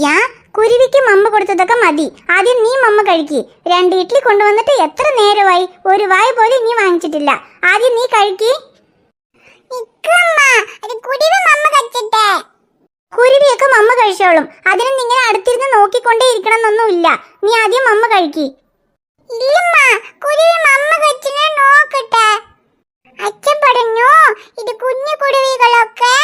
റിയാ കുരുവിക്ക് മമ്മ കൊടുത്തതൊക്കെ മതി. ആദ്യം നീ മമ്മ കഴിക്കി. രണ്ട് ഇഡ്ഡലി കൊണ്ടുവന്നിട്ട് എത്ര നേരമായി? ഒരു വായ പോലും നീ വാങ്ങിച്ചിട്ടില്ല. ആദ്യം നീ കഴിക്കി. കുരുവിയൊക്കെ മമ്മ കഴിച്ചോളും. അതിന് നിങ്ങനെ അടുത്തിരുന്ന് നോക്കിക്കൊണ്ടേ ഇരിക്കണമെന്നൊന്നുമില്ല. നീ ആദ്യം മമ്മ കഴിക്കി. കുരുവി മമ്മ കഴിച്ചിനെ നോക്കട്ടെ. അച്ഛൻ പറഞ്ഞു ഇത് കുഞ്ഞു കുടുവികളൊക്കെ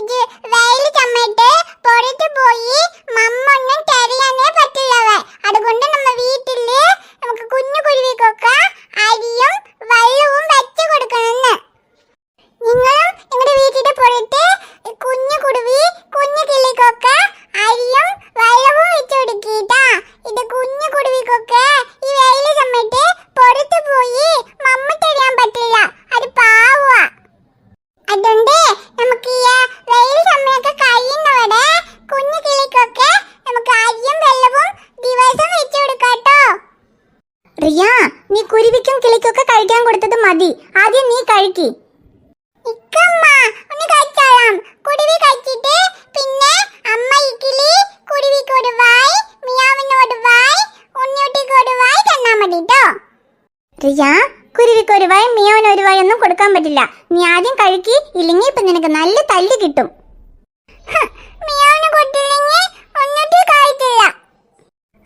ഇത് വെയിൽ ചമ്മിട്ട് പുറത്തു പോയി മമ്മ ഒന്നും തരിയാനേ പറ്റില്ലവ അതുകൊണ്ട് നമ്മ വീട്ടിൽ നമുക്ക് കുഞ്ഞു കുരുവിക്കൊക്കെ അരിയും വെള്ളവും വെച്ചു കൊടുക്കണമെന്ന് നിങ്ങളും നിങ്ങളുടെ വീട്ടിന്റെ പുറത്ത് കുഞ്ഞു കുടുവി കുഞ്ഞു കിളിക്കൊക്കെ അരിയും വെള്ളവും വെച്ചു കൊടുക്കീട്ടാ ഇത് കുഞ്ഞു കുടുവിക്കൊക്കെ ഈ വെയിൽ സമയത്ത് പുറത്തു പോയി മമ്മ തരാൻ പറ്റില്ല അത് പാവുക അതുകൊണ്ട് നമുക്ക് ഈ വെയിൽ സമയമൊക്കെ കഴിയുന്നവരെ കുഞ്ഞു കിളിക്കൊക്കെ നമുക്ക് അരിയും വെള്ളവും ദിവസം വെച്ചു കൊടുക്കാട്ടോ റിയ നീ കുരുവിക്കും കിളിക്കൊക്കെ കഴിക്കാൻ കൊടുത്തത് മതി. ആദ്യം നീ കഴിക്കി. ഇക്കമ്മ ഒന്ന് കഴിച്ചിട്ട് പിന്നെ അമ്മ ഒരു ഒരു ഒന്നും കൊടുക്കാൻ പറ്റില്ല. നീ ആദ്യം കഴിക്കി ഇല്ലെങ്കിൽ ഇപ്പൊ നിനക്ക് നല്ല തല്ല് കിട്ടും. മിയാവിന് കൊടുത്തില്ലെങ്കിൽ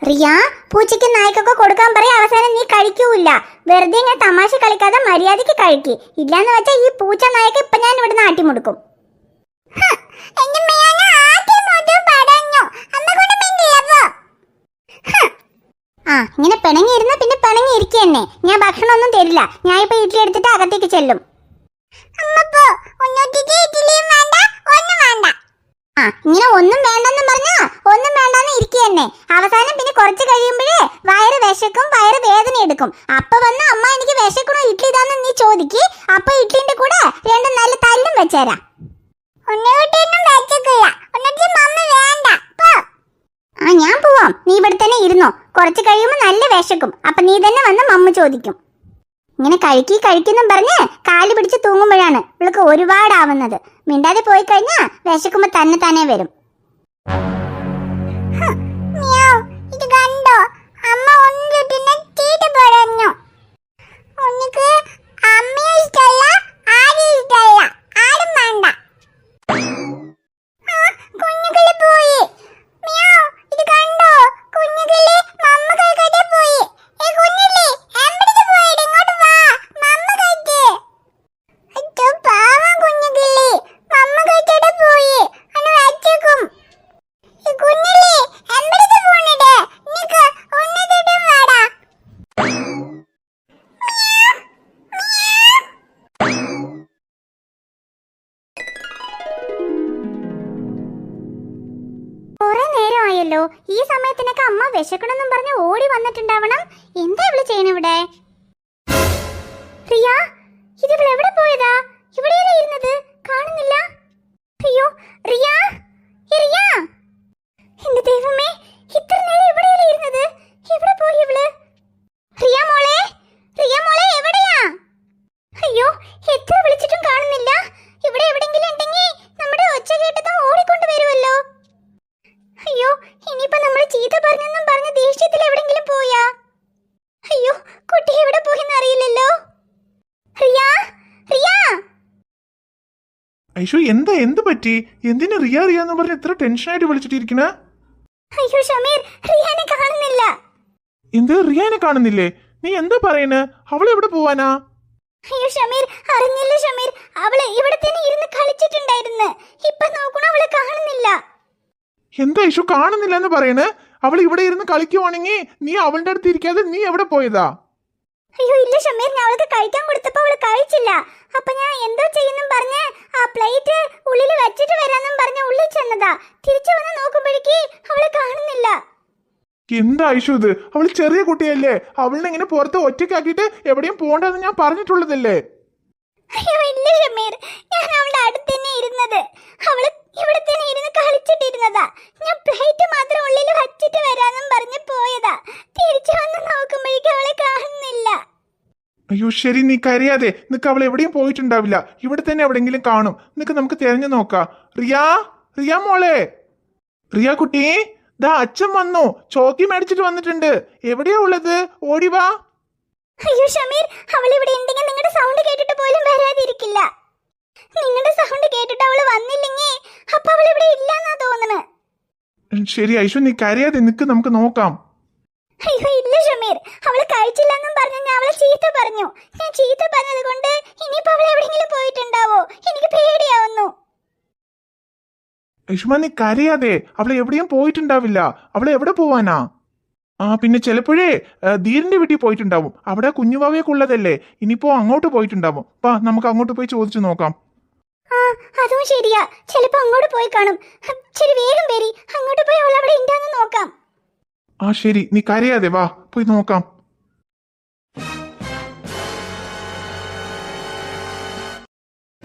റിയ പൂച്ചയ്ക്ക് നായ്ക്കൊക്കെ കൊടുക്കാൻ പറയും അവസാനം നീ കഴിക്കൂല വെറുതെ ഞാൻ തമാശ കളിക്കാതെ മര്യാദയ്ക്ക് കഴിക്കി. ഇല്ലാന്ന് വെച്ചാൽ ഈ പൂച്ച നായക്ക് ഇപ്പൊ ഞാൻ ഇവിടെ നാട്ടിമുടുക്കും ആ ഇങ്ങനെ പിണങ്ങി ഇരുന്ന പിന്നെ പിണങ്ങി ഇരിക്കന്നെ ഞാൻ ഭക്ഷണം ഒന്നും തരില്ല. ഞാൻ ഇപ്പൊ ഇഡ്ഡലി എടുത്തിട്ട് അകത്തേക്ക് ചെല്ലും. ആ ഇങ്ങനെ ഒന്നും വേണ്ടെന്ന് പറഞ്ഞാ ഒന്നും വേണ്ടെന്ന് ഇരിക്കുകന്നെ അവസാനം പിന്നെ കുറച്ച് കഴിയുമ്പോഴേ വയറ് വിശക്കും വയറ് വേദന എടുക്കും. അപ്പൊ വന്ന് അമ്മ എനിക്ക് വിശക്കണോ ഇഡ്ഡലി ഇതാന്ന് നീ ചോദിക്ക്. അപ്പൊ ഇഡ്ഡലിന്റെ കൂടെ രണ്ട് നല്ല തല്ലും വെച്ചേരാ. ആ ഞാൻ പോവാം. നീ ഇവിടെ തന്നെ ഇരുന്നോ. കുറച്ച് കഴിയുമ്പോൾ നല്ല വിശക്കും. അപ്പൊ നീ തന്നെ വന്ന് മമ്മ ചോദിക്കും. ഇങ്ങനെ കഴുക്കി കഴിക്കുന്നു പറഞ്ഞ് കാൽ പിടിച്ച് തൂങ്ങുമ്പോഴാണ് ഇവൾക്ക് ഒരുപാടാവുന്നത്. മിണ്ടാതെ പോയി കഴിഞ്ഞാ വിശക്കുമ്പോ തന്നെ തന്നെ വരും. നേരമായല്ലോ ഈ സമയത്തിനൊക്കെ അമ്മ വിശക്കണമെന്നും പറഞ്ഞ് ഓടി വന്നിട്ടുണ്ടാവണം. എന്താ ഇവൾ ചെയ്യണ ഇവിടെ? പ്രിയ ഇത് ഇവൾ എവിടെ പോയതാ? ഇവിടെയല്ലേ ഇരുന്നത്? കാണുന്നില്ല. അയ്യോ റിയ റിയ. എന്റെ ദൈവമേ ഇത്ര നേരം ഇവിടെയല്ലേ ഇരുന്നത് എവിടെ പോയി ഇവൾ റിയ മോളെ റിയ മോളെ എവിടെയാ അയ്യോ എത്ര വിളിച്ചിട്ടും കാണുന്നില്ല ഇവിടെ എവിടെങ്കിലും ഉണ്ടെങ്കിൽ നമ്മുടെ ഒച്ച കേട്ടതും ഓടിക്കൊണ്ട് വരുമല്ലോ അയ്യോ ഇനിയിപ്പോ നമ്മൾ ചീത്ത പറഞ്ഞെന്നും പറഞ്ഞ ദേഷ്യത്തിൽ എവിടെങ്കിലും പോയാ അയ്യോ കുട്ടി എവിടെ പോയെന്ന് അറിയില്ലല്ലോ റിയാ റിയാ ഐഷു എന്താ എന്ത് പറ്റി? എന്തിനു റിയ റിയ എന്ന് പറഞ്ഞ് ഇത്ര ടെൻഷനായിട്ട് വിളിച്ചിട്ടിരിക്കണ? അയ്യോ ഷമീർ റിയാനെ കാണുന്നില്ല. എന്ത്? റിയാനെ കാണുന്നില്ലേ? നീ എന്താ പറയണ്? അവൾ എവിടെ പോവാനാ? അയ്യോ ഷമീർ അറിഞ്ഞില്ല ഷമീർ. അവൾ ഇവിടെ തന്നെ ഇരുന്ന് കളിച്ചിട്ടുണ്ടായിരുന്നു. ഇപ്പൊ നോക്കണ അവളെ കാണുന്നില്ല. എന്താ ഐഷു കാണുന്നില്ല എന്ന് പറയണ്? അവൾ ഇവിടെ ഇരുന്ന് കളിക്കുവാണെങ്കിൽ നീ അവളുടെ അടുത്ത് ഇരിക്കാതെ നീ എവിടെ പോയതാ? അയ്യോ ഇല്ല ഷമീർ ഞാൻ അവൾക്ക് കഴിക്കാൻ കൊടുത്തപ്പോ അവൾ കഴിച്ചില്ല. അപ്പൊ ഞാൻ എന്തോ ചെയ്യുന്നും പറഞ്ഞ് ആ പ്ലേറ്റ് ഉള്ളിൽ വെച്ചിട്ട് വരാന്നും പറഞ്ഞ് ഉള്ളിൽ ചെന്നതാ. തിരിച്ചു വന്ന് നോക്കുമ്പോഴേക്ക് അവളെ കാണുന്നില്ല. എന്താ ഐഷു ഇത്? അവൾ ചെറിയ കുട്ടിയല്ലേ? അവളിനെ ഇങ്ങനെ പുറത്ത് ഒറ്റയ്ക്കാക്കിയിട്ട് എവിടെയും പോകണ്ടെന്ന് ഞാൻ പറഞ്ഞിട്ടുള്ളതല്ലേ? അയ്യോ ഇല്ല ഷമീർ. ഞാൻ അവളുടെ അടുത്ത് തന്നെ ഇരുന്നത്. അവൾ ഇവിടെ തന്നെ ഇരുന്ന് കളിച്ചിട്ടിരുന്നതാ. ഞാൻ പ്ലേറ്റ് മാത്രം ഉള്ളിൽ വച്ചിട്ട് വരാന്നും പറഞ്ഞ് പോയതാ തിരിച്ചു വന്ന് നോക്കുമ്പോഴേക്കും അവളെ കാണുന്നില്ല അയ്യോ ശരി നീ കരയാതെ. നിനക്ക് അവൾ എവിടെയും പോയിട്ടുണ്ടാവില്ല. ഇവിടെ തന്നെ എവിടെയെങ്കിലും കാണും. നിനക്ക് നമുക്ക് തിരഞ്ഞു നോക്കാം. റിയാ റിയാ മോളെ. റിയാ കുട്ടി ദാ അച്ഛൻ വന്നു. ചോക്കി മേടിച്ചിട്ട് വന്നിട്ടുണ്ട്. എവിടെയാ ഉള്ളത്? ഓടി വാ. അയ്യോ ഷമീർ അവൾ ഇവിടെ ഉണ്ടെങ്കിൽ നിങ്ങളുടെ സൗണ്ട് കേട്ടിട്ട് പോലും വരാതിരിക്കില്ല. നിങ്ങളുടെ സൗണ്ട് കേട്ടിട്ട് അവൾ വന്നില്ലെങ്കിൽ അപ്പൊ അവൾ ഇവിടെ ഇല്ലെന്നാ തോന്നണേ. ശരി ഐശു നീ കരയാതെ നിക്ക് നമുക്ക് നോക്കാം. അയ്യോ അവൾ കഴിച്ചില്ലെന്നും പറഞ്ഞ് ഞാൻ അവളെ ചീത്ത പറഞ്ഞു. ഞാൻ ചീത്ത പറഞ്ഞത് കൊണ്ട് ഇനിയിപ്പോ അവൾ എവിടെയെങ്കിലും പോയിട്ടുണ്ടാവോ? എനിക്ക് പേടിയാവുന്നു. ഐഷുമ നീ കരയാതെ അവളെ എവിടെയും പോയിട്ടുണ്ടാവില്ല. അവളെ എവിടെ പോവാനാ? ആ പിന്നെ ചിലപ്പോഴേ ധീരന്റെ വീട്ടിൽ പോയിട്ടുണ്ടാവും. അവിടെ കുഞ്ഞുവാവയൊക്കെ ഉള്ളതല്ലേ ഇനിയിപ്പോ അങ്ങോട്ട് പോയിട്ടുണ്ടാവും. വാ നമുക്ക് അങ്ങോട്ട് പോയി ചോദിച്ചു നോക്കാം. ആ അതും ശരിയാ. ചിലപ്പോ അങ്ങോട്ട് പോയി കാണും. ശരി വേഗം വരി അങ്ങോട്ട് പോയി അവൾ അവിടെ ഉണ്ടാന്ന് നോക്കാം. ആ ശരി നീ കരയാതെ വാ പോയി നോക്കാം.